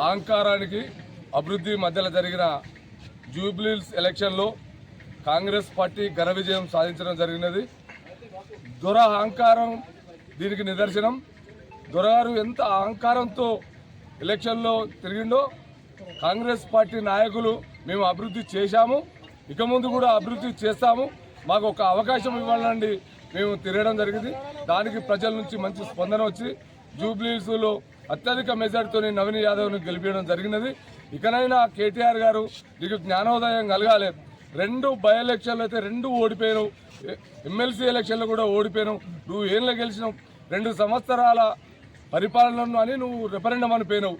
అహంకారానికి అభివృద్ధి మధ్యలో జరిగిన జూబ్లీల్స్ ఎలక్షన్లో కాంగ్రెస్ పార్టీ ఘన విజయం సాధించడం జరిగినది. దొర అహంకారం దీనికి నిదర్శనం. దొరగారు ఎంత అహంకారంతో ఎలక్షన్లో తిరిగిండో కాంగ్రెస్ పార్టీ నాయకులు మేము అభివృద్ధి చేశాము. ఇక ముందు కూడా అభివృద్ధి చేస్తాము. మాకు ఒక అవకాశం ఇవ్వాలండి. మేము తిరగడం జరిగింది. దానికి ప్రజల నుంచి మంచి స్పందన వచ్చి జూబ్లీస్లో అత్యధిక మెజార్టీతో నవీన్ యాదవ్ను గెలిపించడం జరిగినది. ఇకనైనా కేటీఆర్ గారు నీకు జ్ఞానోదయం కలగాలి. రెండు బై ఎలక్షన్లు అయితే రెండు ఓడిపోయాను ఎమ్మెల్సీ ఎలక్షన్లు కూడా ఓడిపోయాను నువ్వు ఏళ్ళ గెలిచినావు. రెండు సంవత్సరాల పరిపాలనను అని నువ్వు రెఫరెండం అనిపోయినావు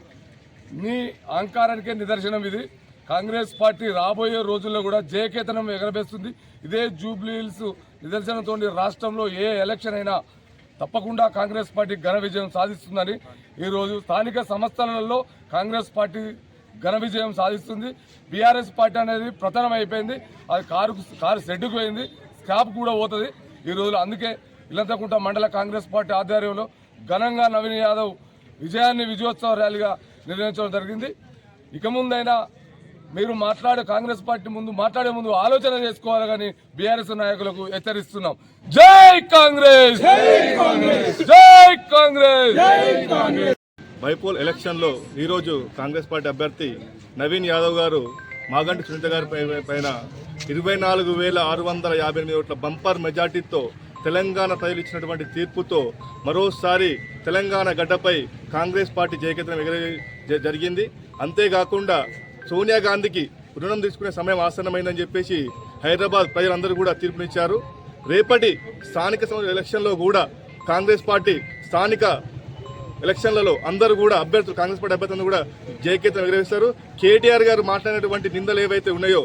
నీ అహంకారానికే నిదర్శనం ఇది. కాంగ్రెస్ పార్టీ రాబోయే రోజుల్లో కూడా జయకేతనం ఎగరబేస్తుంది ఇదే జూబ్లీ హిల్స్ నిదర్శనంతో రాష్ట్రంలో ఏ ఎలక్షన్ అయినా తప్పకుండా కాంగ్రెస్ పార్టీ ఘన విజయం సాధిస్తుందని. ఈరోజు స్థానిక సంస్థలలో కాంగ్రెస్ పార్టీ ఘన విజయం సాధిస్తుంది. బీఆర్ఎస్ పార్టీ అనేది ప్రధానం అయిపోయింది. అది కారు కారు షెడ్డుకు పోయింది. స్క్రాప్ కూడా పోతుంది. ఈ రోజులో అందుకే ఇల్లంతకుంట మండల కాంగ్రెస్ పార్టీ ఆధ్వర్యంలో ఘనంగా నవీన్ యాదవ్ విజయాన్ని విజయోత్సవ ర్యాలీగా నిర్వహించడం జరిగింది. ఇక ముందైనా మీరు మాట్లాడే కాంగ్రెస్ పార్టీ ముందు మాట్లాడే ముందు ఆలోచన చేసుకోవాలి కానీ బీఆర్ఎస్ నాయకులకు హెచ్చరిస్తున్నాం. జై కాంగ్రెస్! జై కాంగ్రెస్! బైపోల్ ఎలక్షన్లో ఈరోజు కాంగ్రెస్ పార్టీ అభ్యర్థి నవీన్ యాదవ్ గారు మాగంటి సునీత గారి పైన ఇరవై నాలుగు వేల ఆరు వందల యాభై ఎనిమిది ఓట్ల బంపర్ మెజార్టీతో తెలంగాణ ప్రజలు ఇచ్చినటువంటి తీర్పుతో మరోసారి తెలంగాణ గడ్డపై కాంగ్రెస్ పార్టీ జయకేతనం ఎగర జ- జరిగింది. అంతేకాకుండా సోనియా గాంధీకి రుణం తీసుకునే సమయం ఆసన్నమైందని చెప్పేసి హైదరాబాద్ ప్రజలందరూ కూడా తీర్పునిచ్చారు. రేపటి స్థానిక సంస్థ ఎలక్షన్లో కూడా కాంగ్రెస్ పార్టీ స్థానిక ఎలక్షన్లలో అందరూ కూడా అభ్యర్థులు కాంగ్రెస్ పార్టీ అభ్యర్థులను కూడా జయకేతం ఎగరవేస్తారు. కేటీఆర్ గారు మాట్లాడినటువంటి నిందలు ఏవైతే ఉన్నాయో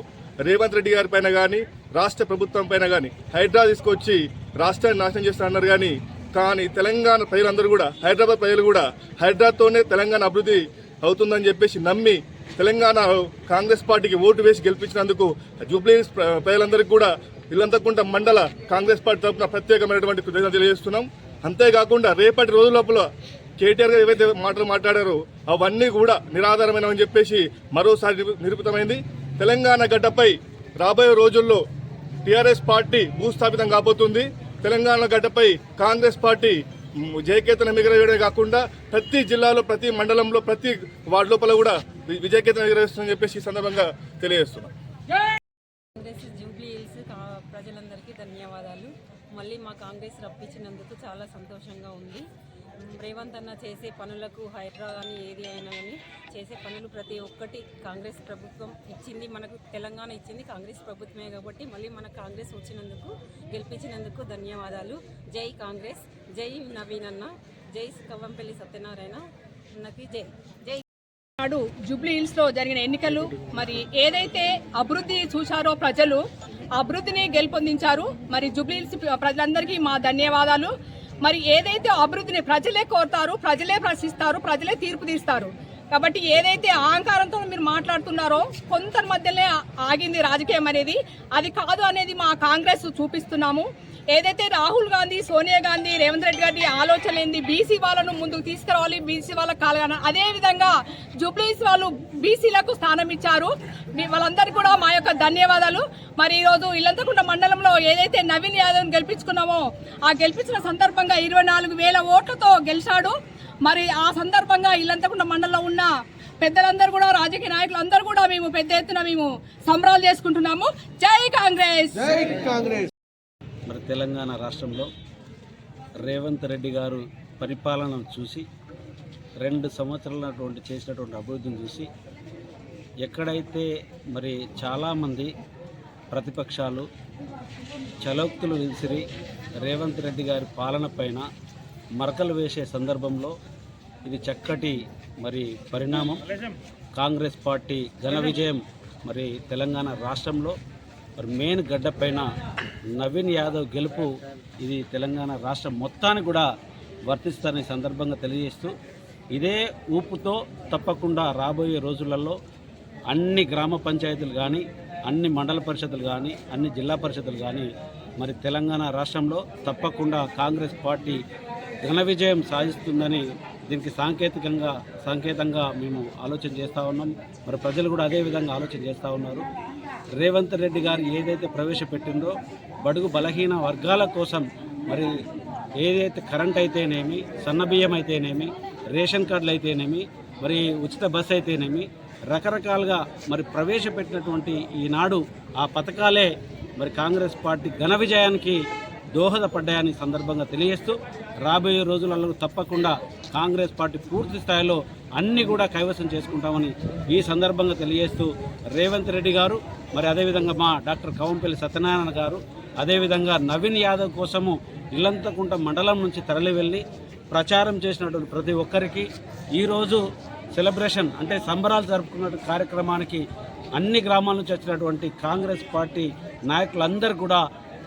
రేవంత్ రెడ్డి గారి పైన కానీ రాష్ట్ర ప్రభుత్వం పైన కానీ హైదరాబాద్ తీసుకొచ్చి రాష్ట్రాన్ని నాశనం చేస్తా అన్నారు కానీ కానీ తెలంగాణ ప్రజలందరూ కూడా హైదరాబాద్ ప్రజలు కూడా హైదరాబాద్తోనే తెలంగాణ అభివృద్ధి అవుతుందని చెప్పేసి నమ్మి తెలంగాణ కాంగ్రెస్ పార్టీకి ఓటు వేసి గెలిపించినందుకు జూబ్లీ ప్రజలందరికీ కూడా ఇల్లంతకుంట మండల కాంగ్రెస్ పార్టీ తరఫున ప్రత్యేకమైనటువంటి కృతజ్ఞతలు తెలియజేస్తున్నాం. అంతేకాకుండా రేపటి రోజు లోపల కేటీఆర్ గారు ఏవైతే మాటలు మాట్లాడారో అవన్నీ కూడా నిరాధారమైనవని చెప్పేసి మరోసారి నిరూపితమైంది. తెలంగాణ గడ్డపై రాబోయే రోజుల్లో టీఆర్ఎస్ పార్టీ భూస్థాపితం కాబోతుంది. తెలంగాణ గడ్డపై కాంగ్రెస్ పార్టీ జయకేతన జయకేతనం కాకుండా ప్రతి జిల్లాలో ప్రతి మండలంలో ప్రతి వార్డు లోపల కూడా విజయకేతనం ఎగరవేస్తుందని చెప్పేసి ఈ సందర్భంగా తెలియజేస్తున్నాం. కాంగ్రెస్ జూబ్లీ హిల్స్ ప్రజలందరికీ ధన్యవాదాలు. మళ్ళీ మా కాంగ్రెస్ రప్పించినందుకు చాలా సంతోషంగా ఉంది. రేవంత్ అన్న చేసే పనులకు హైదరాబాద్ కానీ ఏది అయినా కానీ చేసే పనులు ప్రతి ఒక్కటి కాంగ్రెస్ ప్రభుత్వం ఇచ్చింది మనకు తెలంగాణ ఇచ్చింది కాంగ్రెస్ ప్రభుత్వమే కాబట్టి మళ్ళీ మన కాంగ్రెస్ వచ్చినందుకు గెలిపించినందుకు ధన్యవాదాలు. జై కాంగ్రెస్ జై నవీన్ అన్న జై కవ్వంపల్లి సత్యనారాయణ అన్నకి జై. జై నాడు జూబ్లీ హిల్స్లో జరిగిన ఎన్నికలు మరి ఏదైతే అభివృద్ధి చూశారో ప్రజలు అభివృద్ధిని గెలుపొందించారు. మరి జూబ్లీ హిల్స్ ప్రజలందరికీ మా ధన్యవాదాలు. మరి ఏదైతే అభివృద్ధిని ప్రజలే కోరుతారు ప్రజలే ప్రశ్నిస్తారు ప్రజలే తీర్పు తీస్తారు. కాబట్టి ఏదైతే అహంకారంతో మీరు మాట్లాడుతున్నారో కొంత మధ్యనే ఆగింది రాజకీయం అనేది. అది కాదు అనేది మా కాంగ్రెస్ చూపిస్తున్నాము. ఏదైతే రాహుల్ గాంధీ సోనియా గాంధీ రేవంత్ రెడ్డి గారి ఆలోచన ఏంది? బీసీ వాళ్ళను ముందుకు తీసుకురావాలి బీసీ వాళ్ళకి కాలగాన. అదే విధంగా జూబ్లీస్ వాళ్ళు బీసీలకు స్థానం ఇచ్చారు. వాళ్ళందరూ వాళ్ళందరికీ కూడా మా యొక్క ధన్యవాదాలు. మరి ఈరోజు ఇల్లంతకుంట మండలంలో ఏదైతే నవీన్ యాదవ్ గెలిపించుకున్నామో ఆ గెలిపించిన సందర్భంగా ఇరవై నాలుగు వేల ఓట్లతో గెలిచాడు. మరి ఆ సందర్భంగా ఇల్లంతకుంట మండలంలో ఉన్న పెద్దలందరూ కూడా రాజకీయ నాయకులు అందరూ కూడా మేము పెద్ద ఎత్తున మేము సంబరాలు చేసుకుంటున్నాము. జై కాంగ్రెస్! మరి తెలంగాణ రాష్ట్రంలో రేవంత్ రెడ్డి గారు పరిపాలనను చూసి రెండు సంవత్సరాలటువంటి చేసినటువంటి అభివృద్ధిని చూసి ఎక్కడైతే మరి చాలామంది ప్రతిపక్షాలు చలోక్తులు విసిరి రేవంత్ రెడ్డి గారి పాలన పైన మరకలు వేసే సందర్భంలో ఇది చక్కటి మరి పరిణామం. కాంగ్రెస్ పార్టీ ఘన విజయం మరి తెలంగాణ రాష్ట్రంలో మరి మెయిన్ గడ్డ పైన నవీన్ యాదవ్ గెలుపు ఇది తెలంగాణ రాష్ట్రం మొత్తానికి కూడా వర్తిస్తారని సందర్భంగా తెలియజేస్తూ ఇదే ఊపుతో తప్పకుండా రాబోయే రోజులలో అన్ని గ్రామ పంచాయతీలు కానీ అన్ని మండల పరిషత్లు కానీ అన్ని జిల్లా పరిషత్తులు కానీ మరి తెలంగాణ రాష్ట్రంలో తప్పకుండా కాంగ్రెస్ పార్టీ ఘన విజయం సాధిస్తుందని దీనికి సాంకేతికంగా సంకేతంగా మేము ఆలోచన చేస్తూ ఉన్నాం. మరి ప్రజలు కూడా అదే విధంగా ఆలోచన చేస్తూ ఉన్నారు. రేవంత్ రెడ్డి గారు ఏదైతే ప్రవేశపెట్టిందో బడుగు బలహీన వర్గాల కోసం మరి ఏదైతే కరెంట్ అయితేనేమి సన్నబియ్యం అయితేనేమి రేషన్ కార్డులు అయితేనేమి మరి ఉచిత బస్ అయితేనేమి రకరకాలుగా మరి ప్రవేశపెట్టినటువంటి ఈనాడు ఆ పథకాలే మరి కాంగ్రెస్ పార్టీ ఘన విజయానికి దోహదపడ్డాయని సందర్భంగా తెలియజేస్తూ రాబోయే రోజులలో తప్పకుండా కాంగ్రెస్ పార్టీ పూర్తి స్థాయిలో అన్ని కూడా కైవసం చేసుకుంటామని ఈ సందర్భంగా తెలియజేస్తూ రేవంత్ రెడ్డి గారు మరి అదేవిధంగా మా డాక్టర్ కవంపల్లి సత్యనారాయణ గారు అదేవిధంగా నవీన్ యాదవ్ కోసము ఇల్లంతకుంట మండలం నుంచి తరలి వెళ్ళి ప్రచారం చేసినటువంటి ప్రతి ఒక్కరికి ఈరోజు సెలబ్రేషన్ అంటే సంబరాలు జరుపుకున్న కార్యక్రమానికి అన్ని గ్రామాల నుంచి వచ్చినటువంటి కాంగ్రెస్ పార్టీ నాయకులందరూ కూడా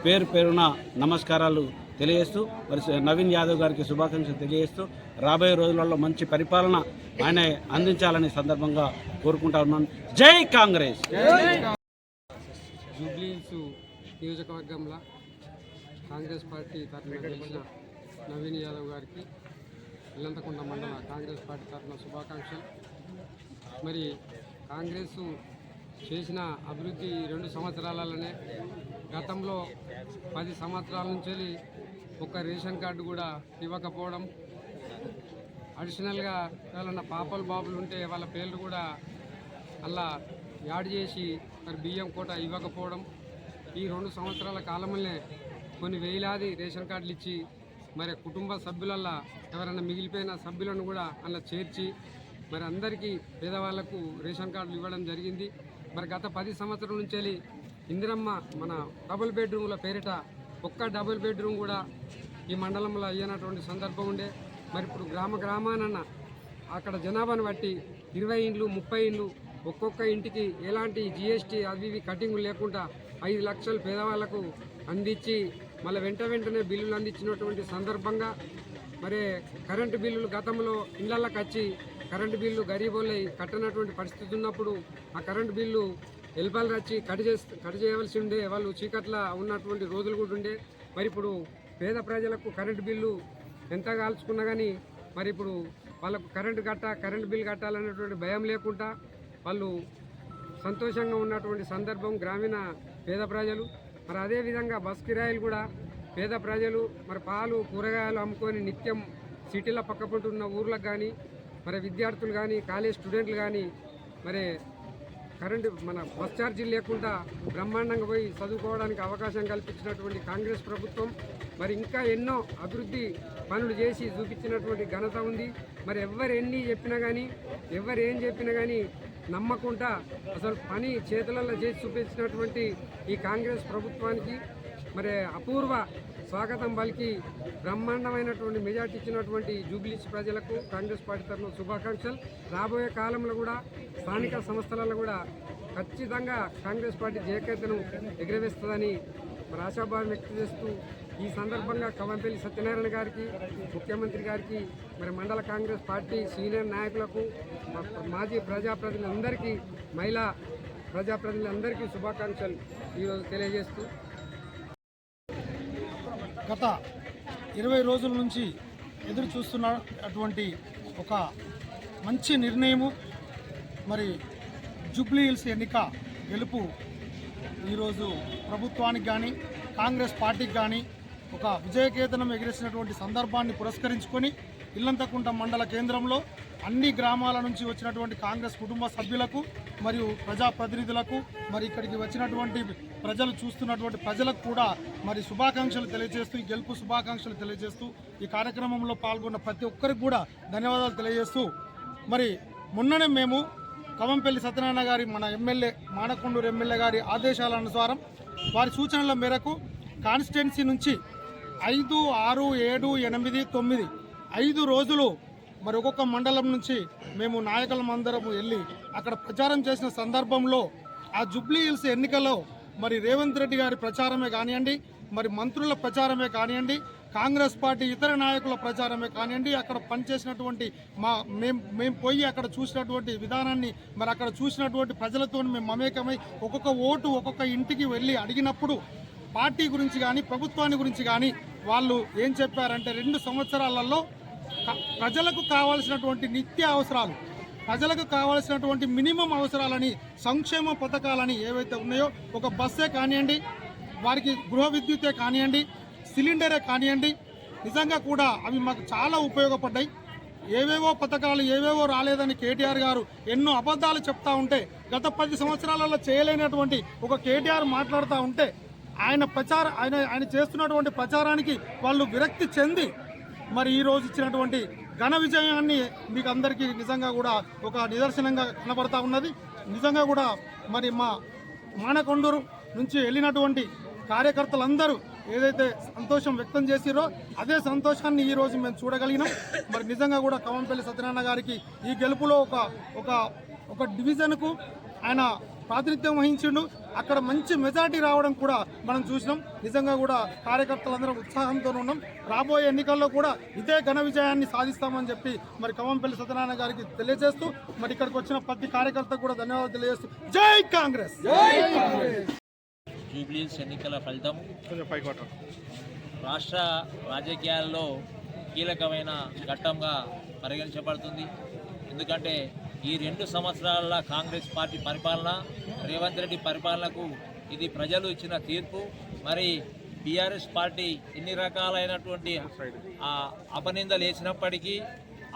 పేరు పేరున నమస్కారాలు తెలియజేస్తూ మరి నవీన్ యాదవ్ గారికి శుభాకాంక్షలు తెలియజేస్తూ రాబోయే రోజులలో మంచి పరిపాలన ఆయన అందించాలని సందర్భంగా కోరుకుంటా ఉన్నాను జై కాంగ్రెస్! జూబ్లీహిల్స్ నియోజకవర్గంలో కాంగ్రెస్ పార్టీ తరఫున గెలిచిన నవీన్ యాదవ్ గారికి ఇల్లంతకుంట మండల కాంగ్రెస్ పార్టీ తరఫున శుభాకాంక్షలు. మరి కాంగ్రెస్ చేసిన అభివృద్ధి రెండు సంవత్సరాలలోనే గతంలో పది సంవత్సరాల నుంచి ఒక రేషన్ కార్డు కూడా ఇవ్వకపోవడం అడిషనల్గా ఎవరైనా పాపలు బాబులు ఉంటే వాళ్ళ పేర్లు కూడా అలా యాడ్ చేసి మరి బియ్యం కోట ఇవ్వకపోవడం ఈ రెండు సంవత్సరాల కాలంలోనే కొన్ని వేలాది రేషన్ కార్డులు ఇచ్చి మరి కుటుంబ సభ్యులల్లా ఎవరైనా మిగిలిపోయిన సభ్యులను కూడా అలా చేర్చి మరి అందరికీ పేదవాళ్ళకు రేషన్ కార్డులు ఇవ్వడం జరిగింది. మరి గత పది సంవత్సరాల నుంచి వెళ్ళి ఇందిరమ్మ మన డబుల్ బెడ్రూమ్ల పేరిట ఒక్క డబుల్ బెడ్రూమ్ కూడా ఈ మండలంలో అయ్యినటువంటి సందర్భం ఉండే. మరి ఇప్పుడు గ్రామ గ్రామానన్న అక్కడ జనాభాను బట్టి ఇరవై ఇండ్లు ముప్పై ఇండ్లు ఒక్కొక్క ఇంటికి ఎలాంటి జిఎస్టీ అవి ఇవి కటింగ్ లేకుండా ఐదు లక్షలు పేదవాళ్ళకు అందించి మళ్ళీ వెంట వెంటనే బిల్లులు అందించినటువంటి సందర్భంగా మరి కరెంటు బిల్లులు గతంలో ఇళ్ళకి వచ్చి కరెంటు బిల్లు గరీబోళ్ళై కట్టనటువంటి పరిస్థితి ఉన్నప్పుడు ఆ కరెంటు బిల్లు ఎల్పాలు వచ్చి కట్ చేస్తే కట్ చేయవలసి ఉండే వాళ్ళు చీకట్ల ఉన్నటువంటి రోజులు కూడా ఉండే. మరి ఇప్పుడు పేద ప్రజలకు కరెంటు బిల్లు ఎంత కాల్చుకున్నా కానీ మరి ఇప్పుడు వాళ్ళకు కరెంటు కట్ట కరెంటు బిల్ కట్టాలనేటువంటి భయం లేకుండా వాళ్ళు సంతోషంగా ఉన్నటువంటి సందర్భం గ్రామీణ పేద ప్రజలు. మరి అదేవిధంగా బస్ కిరాయిలు కూడా పేద ప్రజలు మరి పాలు కూరగాయలు అమ్ముకొని నిత్యం సిటీల పక్కపంటున్న ఊర్లకు కానీ మరి విద్యార్థులు కానీ కాలేజ్ స్టూడెంట్లు కానీ మరి కరెంటు మన బస్ ఛార్జీలు లేకుండా బ్రహ్మాండంగా పోయి చదువుకోవడానికి అవకాశం కల్పించినటువంటి కాంగ్రెస్ ప్రభుత్వం మరి ఇంకా ఎన్నో అభివృద్ధి పనులు చేసి చూపించినటువంటి ఘనత ఉంది. మరి ఎవరు ఎన్ని చెప్పినా కానీ ఎవరు ఏం చెప్పినా కానీ నమ్మకుండా అసలు పని చేతులలో చేసి చూపించినటువంటి ఈ కాంగ్రెస్ ప్రభుత్వానికి మరి అపూర్వ స్వాగతం పలికి బ్రహ్మాండమైనటువంటి మెజార్టీ ఇచ్చినటువంటి జూబ్లీస్ ప్రజలకు కాంగ్రెస్ పార్టీ తరఫున శుభాకాంక్షలు. రాబోయే కాలంలో కూడా స్థానిక సంస్థలలో కూడా ఖచ్చితంగా కాంగ్రెస్ పార్టీ జయకేతను ఎగురవేస్తుందని మరి ఆశాభావం వ్యక్తం చేస్తూ ఈ సందర్భంగా కవంపల్లి సత్యనారాయణ గారికి ముఖ్యమంత్రి గారికి మరి మండల కాంగ్రెస్ పార్టీ సీనియర్ నాయకులకు మాజీ ప్రజాప్రతినిధులందరికీ మహిళా ప్రజాప్రతినిధులందరికీ శుభాకాంక్షలు. ఈరోజు తెలియజేస్తూ గత ఇరవై రోజుల నుంచి ఎదురు చూస్తున్న అటువంటి ఒక మంచి నిర్ణయము మరి జూబ్లీ హిల్స్ ఎన్నిక గెలుపు ఈరోజు ప్రభుత్వానికి కానీ కాంగ్రెస్ పార్టీకి కానీ ఒక విజయకేతనం ఎగిరేసినటువంటి సందర్భాన్ని పురస్కరించుకొని ఇల్లంతకుంట మండల కేంద్రంలో అన్ని గ్రామాల నుంచి వచ్చినటువంటి కాంగ్రెస్ కుటుంబ సభ్యులకు మరియు ప్రజాప్రతినిధులకు మరి ఇక్కడికి వచ్చినటువంటి ప్రజలు చూస్తున్నటువంటి ప్రజలకు కూడా మరి శుభాకాంక్షలు తెలియజేస్తూ ఈ గెలుపు శుభాకాంక్షలు తెలియజేస్తూ ఈ కార్యక్రమంలో పాల్గొన్న ప్రతి ఒక్కరికి కూడా ధన్యవాదాలు తెలియజేస్తూ మరి మొన్ననే మేము కవంపల్లి సత్యనారాయణ గారి మన ఎమ్మెల్యే మానకొండూరు ఎమ్మెల్యే గారి ఆదేశాల అనుసారం వారి సూచనల మేరకు కాన్స్టిట్యున్సీ నుంచి ఐదు ఆరు ఏడు ఎనిమిది తొమ్మిది ఐదు రోజులు మరి ఒక్కొక్క మండలం నుంచి మేము నాయకులం అందరం వెళ్ళి అక్కడ ప్రచారం చేసిన సందర్భంలో ఆ జుబ్లీ హిల్స్ ఎన్నికలో మరి రేవంత్ రెడ్డి గారి ప్రచారమే కానివ్వండి మరి మంత్రుల ప్రచారమే కానివ్వండి కాంగ్రెస్ పార్టీ ఇతర నాయకుల ప్రచారమే కానివ్వండి అక్కడ పనిచేసినటువంటి మా మేము మేము పోయి అక్కడ చూసినటువంటి విధానాన్ని మరి అక్కడ చూసినటువంటి ప్రజలతో మేము మమేకమై ఒక్కొక్క ఓటు ఒక్కొక్క ఇంటికి వెళ్ళి అడిగినప్పుడు పార్టీ గురించి కానీ ప్రభుత్వాన్ని గురించి కానీ వాళ్ళు ఏం చెప్పారంటే రెండు సంవత్సరాలలో ప్రజలకు కావాల్సినటువంటి నిత్య అవసరాలు ప్రజలకు కావాల్సినటువంటి మినిమం అవసరాలని సంక్షేమ పథకాలని ఏవైతే ఉన్నాయో ఒక బస్సే కానివ్వండి వారికి గృహ విద్యుతే కానివ్వండి సిలిండరే కానివ్వండి నిజంగా కూడా అవి మాకు చాలా ఉపయోగపడ్డాయి. ఏవేవో పథకాలు ఏవేవో రాలేదని కేటీఆర్ గారు ఎన్నో అబద్ధాలు చెప్తా ఉంటే గత పది సంవత్సరాలలో చేయలేనటువంటి ఒక కేటీఆర్ మాట్లాడుతూ ఉంటే ఆయన ప్రచార ఆయన ఆయన చేస్తున్నటువంటి ప్రచారానికి వాళ్ళు విరక్తి చెంది మరి ఈ రోజు ఇచ్చినటువంటి ఘన విజయాన్ని మీకు అందరికీ నిజంగా కూడా ఒక నిదర్శనంగా కనబడతా ఉన్నది. నిజంగా కూడా మరి మా మానకొండూరు నుంచి వెళ్ళినటువంటి కార్యకర్తలందరూ ఏదైతే సంతోషం వ్యక్తం చేసిరో అదే సంతోషాన్ని ఈరోజు మేము చూడగలిగినాం. మరి నిజంగా కూడా కవంపల్లి సత్యనారాయణ గారికి ఈ గెలుపులో ఒక ఒక ఒక డివిజన్కు ఆయన ప్రాతినిధ్యం వహించిండు. అక్కడ మంచి మెజార్టీ రావడం కూడా మనం చూసినాం. నిజంగా కూడా కార్యకర్తలందరం ఉత్సాహంతో ఉన్నాం. రాబోయే ఎన్నికల్లో కూడా ఇదే ఘన విజయాన్ని సాధిస్తామని చెప్పి మరి కవంపల్లి సత్యనారాయణ గారికి తెలియజేస్తూ మరి ఇక్కడికి వచ్చిన ప్రతి కార్యకర్తకు కూడా ధన్యవాదాలు తెలియజేస్తూ జై కాంగ్రెస్! జూబ్లీస్ ఎన్నికల ఫలితం రాష్ట్ర రాజకీయాల్లో కీలకమైన ఘట్టంగా పరిగణించబడుతుంది. ఎందుకంటే ఈ రెండు సంవత్సరాల కాంగ్రెస్ పార్టీ పరిపాలన రేవంత్ రెడ్డి పరిపాలనకు ఇది ప్రజలు ఇచ్చిన తీర్పు. మరి టీఆర్ఎస్ పార్టీ ఎన్ని రకాలైనటువంటి అపనిందలు వేసినప్పటికీ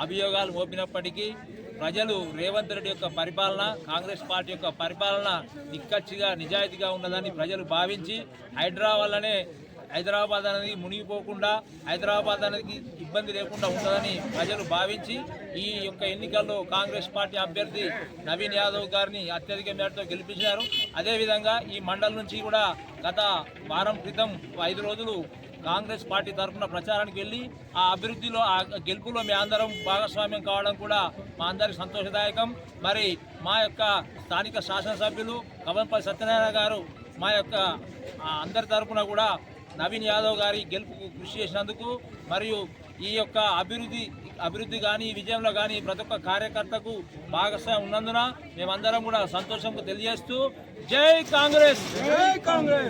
అభియోగాలు మోపినప్పటికీ ప్రజలు రేవంత్ రెడ్డి యొక్క పరిపాలన కాంగ్రెస్ పార్టీ యొక్క పరిపాలన నిక్కచ్చిగా నిజాయితీగా ఉన్నదని ప్రజలు భావించి హైదరాబాద్లోనే హైదరాబాద్ అనేది మునిగిపోకుండా హైదరాబాద్ అనేది ఇబ్బంది లేకుండా ఉంటుందని ప్రజలు భావించి ఈ యొక్క ఎన్నికల్లో కాంగ్రెస్ పార్టీ అభ్యర్థి నవీన్ యాదవ్ గారిని అత్యధిక మేరతో గెలిపించారు అదేవిధంగా ఈ మండలం నుంచి కూడా గత వారం క్రితం ఐదు రోజులు కాంగ్రెస్ పార్టీ తరఫున ప్రచారానికి వెళ్ళి ఆ అభివృద్ధిలో ఆ గెలుపులో మీ అందరం భాగస్వామ్యం కావడం కూడా మా అందరికి సంతోషదాయకం. మరి మా యొక్క స్థానిక శాసనసభ్యులు కవంపల్లి సత్యనారాయణ గారు మా యొక్క అందరి తరఫున కూడా నవీన్ యాదవ్ గారి గెలుపుకు కృషి చేసినందుకు మరియు ఈ యొక్క అభివృద్ధి అభివృద్ధి కానీ విజయంలో కానీ ప్రతి ఒక్క కార్యకర్తకు భాగస్వామ్యం ఉన్నందున మేమందరం కూడా సంతోషంగా తెలియజేస్తూ జై కాంగ్రెస్! జై కాంగ్రెస్!